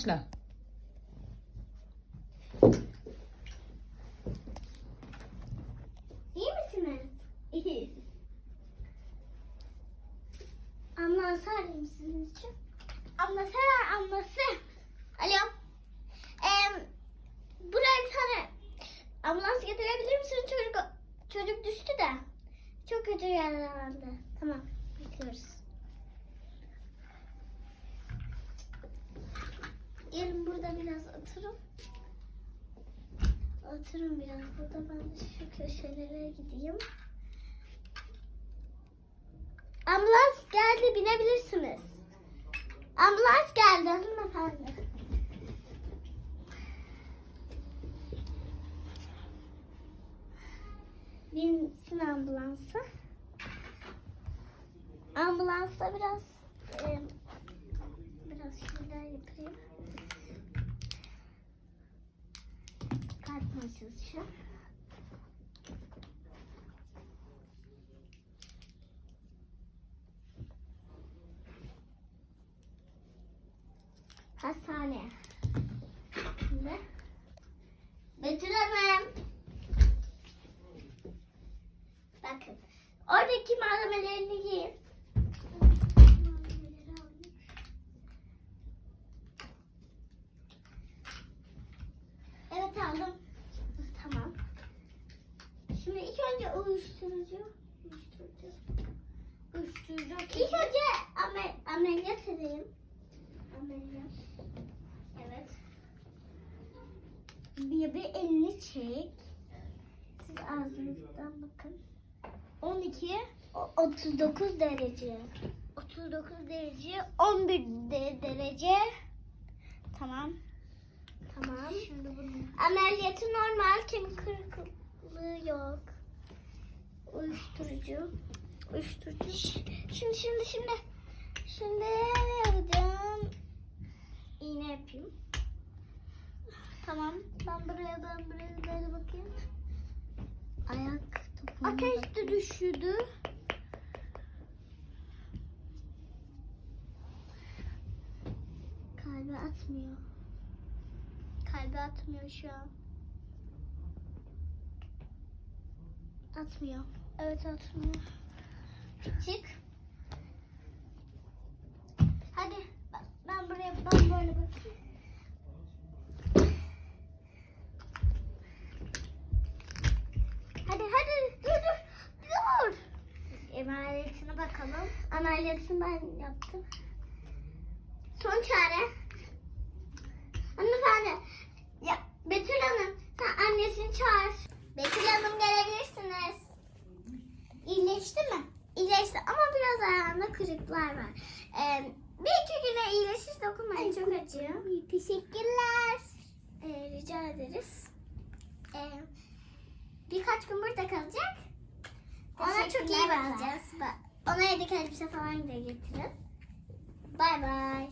Başla. İyi misiniz? İyiyiz. Ambulans arayayım sizin için. Ambulans arar ambulası. Alo. Ee, buraya bir tane ambulans getirebilir misin? Çocuk çocuk düştü de. Çok kötü yaralandı. Tamam. Bekliyoruz. Gelin burada biraz oturun. Oturun biraz burada ben şu köşelere gideyim. Ambulans geldi binebilirsiniz. Ambulans geldi hanımefendi. Binsin ambulansa. Ambulansta biraz e, biraz şeyler yapayım. Masajı. Hastane. Şimdi. Betül Hanım. Bakın. Oradaki malzemelerini giyin. Malzemeleri alayım. Evet aldım. Tamam. Şimdi ilk önce uyuşturucu. Uyuşturucu. Uyuşturucu. İlk önce amel, ameliyat edeyim. Ameliyat. Evet. Bir, bir elini çek. Siz ağzınızdan bakın. 12 o- 39 derece. 39 derece 11 de- derece. Tamam. Tamam. Şimdi bunu... Ameliyatı normal kemik kırıklığı yok. Uyuşturucu. Uyuşturucu. Şimdi şimdi şimdi. Şimdi yapacağım? İğne yapayım. Tamam. Ben buraya ben buraya böyle bakayım. Ayak topuğuna Ateş de düşürdü. Kalbi atmıyor. Kalbi atmıyor şu an. Atmıyor. Evet atmıyor. Çık. Hadi ben- buraya ben böyle bakayım. Hadi hadi dur dur dur. Emanetine bakalım. Ameliyatını ben yaptım. Son çare. Hanımefendi. Ya Betül Hanım biraz ayağında kırıklar var. Ee, bir iki güne iyileşir dokunmayın çok acıyor. Teşekkürler. Ee, rica ederiz. Ee, birkaç gün burada kalacak. Ona çok iyi bakacağız. Ona yedek elbise falan da getirin. Bay bay.